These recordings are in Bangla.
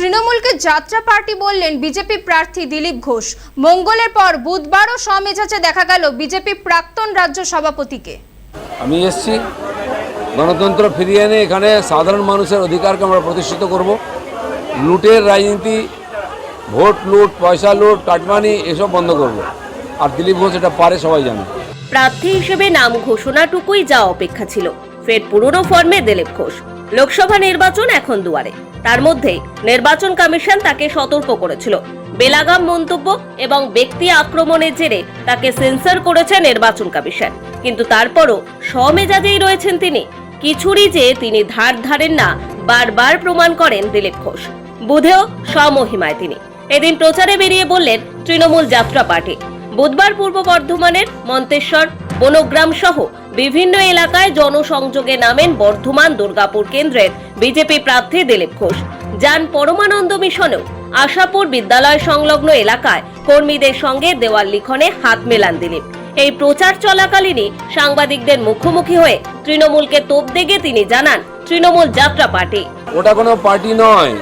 তৃণমূলকে যাত্রা পার্টি বললেন বিজেপি প্রার্থী দিলীপ ঘোষ। মঙ্গলের পর বুধবারও সমেজাজে দেখা গেল বিজেপি প্রাক্তন রাজ্য সভাপতিকে। আমি এসছি। গণতন্ত্র ফিরিয়ে এনে এখানে সাধারণ মানুষের অধিকারকে আমরা প্রতিষ্ঠিত করব। লুটের রাজনীতি ভোট লুট পয়সা লুট কাটমানি এসব বন্ধ করব। আর দিলীপ ঘোষ এটা পারে সবাই জানে। প্রার্থী হিসেবে নাম ঘোষণাটুকুই যা অপেক্ষা ছিল। ফের পুরনো ফর্মে দিলীপ ঘোষ। লোকসভা নির্বাচন এখন দুয়ারে। তার মধ্যে নির্বাচন কমিশন তাকে সতর্ক করেছিল। বেলাগাম মন্তব্য এবং ব্যক্তি আক্রমণের জেরে তাকে সেন্সর করেছে নির্বাচন কমিশন। কিন্তু তারপরও স্বমেজাজেই রয়েছেন তিনি। কিছুরই যে তিনি ধার ধারেন না, বারবার প্রমাণ করেন দিলীপ ঘোষ। বুধেও স্বমহিমায় তিনি। এদিন প্রচারে বেরিয়ে বললেন তৃণমূল যাত্রা পার্টি। বুধবার পূর্ব বর্ধমানের মন্তেশ্বর বনগ্রাম সহ বিভিন্ন এলাকায় জনসংযোগে নামেন বর্ধমান দুর্গাপুর কেন্দ্রের বিজেপি প্রার্থী দিলীপ ঘোষ। যান পরমানন্দ মিশনেও আশাপুর বিদ্যালয় সংলগ্ন এলাকায় কর্মীদের সঙ্গে দেওয়াল লিখনে হাত মেলান দিলীপ। এই প্রচার চলাকালীনই সাংবাদিকদের মুখোমুখি হয়ে তৃণমূলকে তোপ দেগে তিনি জানান, তৃণমূল যাত্রা পার্টি। ওটা কোনো পার্টি নয়,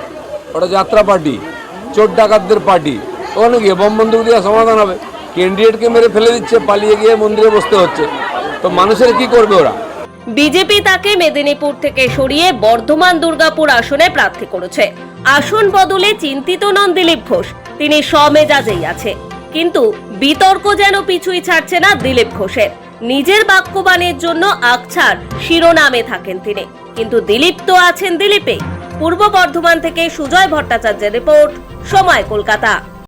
ওটা যাত্রা পার্টি, চোর ডাকাতদের পার্টি। ওখানে গিয়ে বোম বন্দুক দিয়ে সমাধান হবে। ক্যান্ডিডেটকে মেরে ফেলে দিচ্ছে, পালিয়ে গিয়ে মন্দিরে বসতে হচ্ছে। তো মানুষের কি করবে ওরা? বিজেপি তাকে মেদিনীপুর থেকে সরিয়ে বর্ধমান দুর্গাপুর আসনে প্রার্থী করেছে। আসন বদলে চিন্তিত নন দিলীপ ঘোষ। তিনি স্বমেজাজেই আছে। কিন্তু বিতর্ক যেন পিছুই ছাড়ছে না দিলীপ ঘোষের। নিজের বাক্যবাণের জন্য আকছার শিরোনামে থাকেন তিনি। কিন্তু দিলীপ তো আছেন দিলীপে পূর্ব বর্ধমান থেকে সুজয় ভট্টাচার্যের রিপোর্ট, সময় কলকাতা।